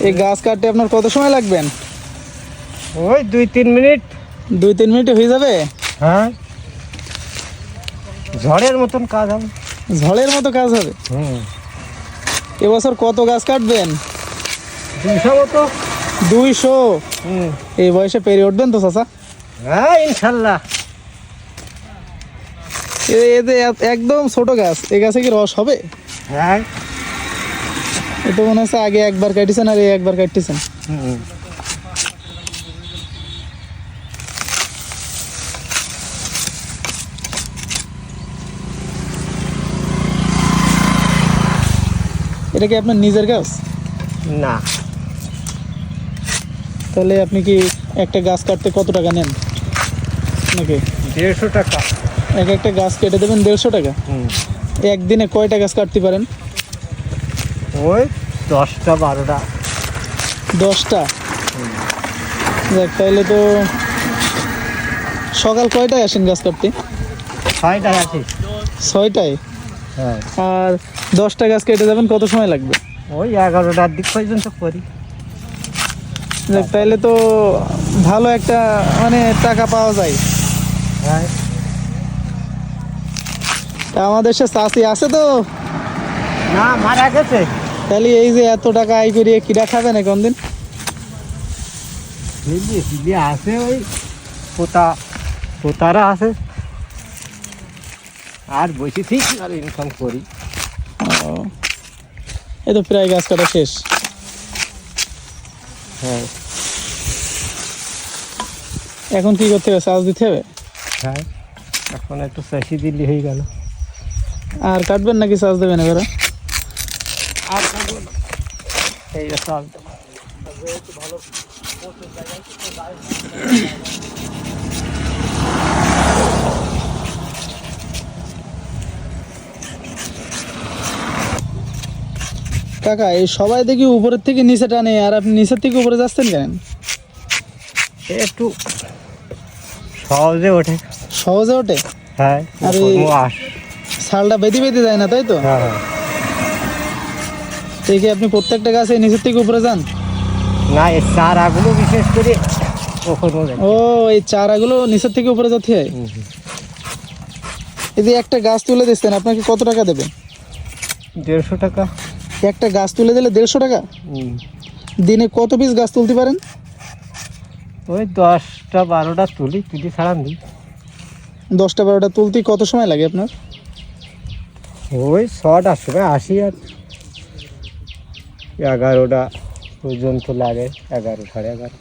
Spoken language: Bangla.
এই গাছ কাটতে আপনার কত সময় লাগবেন ওই দুই তিন মিনিট। দুই তিন মিনিটে হয়ে যাবে? হ্যাঁ। ঝড়ের মতন কাজ হবে। ঝড়ের মতো কাজ হবে? এবছর কত গাছ কাটবেন? দুইশো মতো। দুইশো? এই বয়সে পেরে উঠবেন তো চাচা? হ্যাঁ ইনশাল্লাহ। এ- এ যে একদম ছোট গাছ এ গাছে কি রস হবে? হ্যাঁ। এ তো মনে হচ্ছে আগে একবার কাটিছেন আর এই একবার কাটতেছেন। এটা কি আপনার নিজের গাছ? না। তাহলে আপনি কি একটা গাছ কাটতে কত টাকা নেন? নাকি? দেড়শো টাকা। এক একটা গাছ কেটে দেবেন দেড়শো টাকা? একদিনে কয়টা গাছ কাটতে পারেন? ওই দশটা বারোটা। দশটা? যাক তাহলে তো সকাল কয়টায় আসেন গাছ কাটতে? ছয়টা আছে ছয়টায়? হ্যাঁ। আর দশটা গাছ কেটে যাবেন কত সময় লাগবে? ওই এগারোটার দিক পর্যন্ত করি। যাক তাহলে তো ভালো একটা মানে টাকা পাওয়া যায়। হ্যাঁ। আমাদের সে চাষি আছে তো? না মারা গেছে। তাহলে এই যে এত টাকা আয় করিয়ে কিরা খাবেন এখন দিন বুঝলি বুঝলি আছে ওই পোতা পোতারা আছে। আর বসে ঠিক আর ইনকাম করি। এই তো প্রায় গাছ কাটা শেষ। হ্যাঁ। এখন কি করতে হবে? চাষ দিতে হবে? হ্যাঁ। এখন একটু চাষি দিল্লি হয়ে গেল। আর কাটবেন নাকি চাষ দেবেন এবারে? আর এই চাল কাকা এই সবাই দেখি উপরের থেকে নিচে টানে আর আপনি নিচের থেকে উপরে যাচ্ছেন কেন? একটু সহজে ওঠে। সহজে ওঠে? হ্যাঁ আর শালটা বেঁধে বেঁধে যায় না তাই তো? হ্যাঁ। কি আপনি প্রত্যেকটা গাছে নিচের থেকে উপরে যান? না এই চারাগুলো বিশেষ করে ও এই চারাগুলো নিচের থেকে উপরে যেতে হয়। এই যে একটা গাছ তুলে দিচ্ছেন আপনাকে কত টাকা দেবে? দেড়শো টাকা। একটা গাছ তুলে দিলে দেড়শো টাকা? দিনে কত পিস গাছ তুলতে পারেন? ওই দশটা বারোটা তুলি তুলি ছাড়ান দিই দশটা বারোটা তুলতে কত সময় লাগে আপনার? ওই ছটার সময় আসি আর এগারোটা পর্যন্ত লাগে এগারো সাড়ে এগারো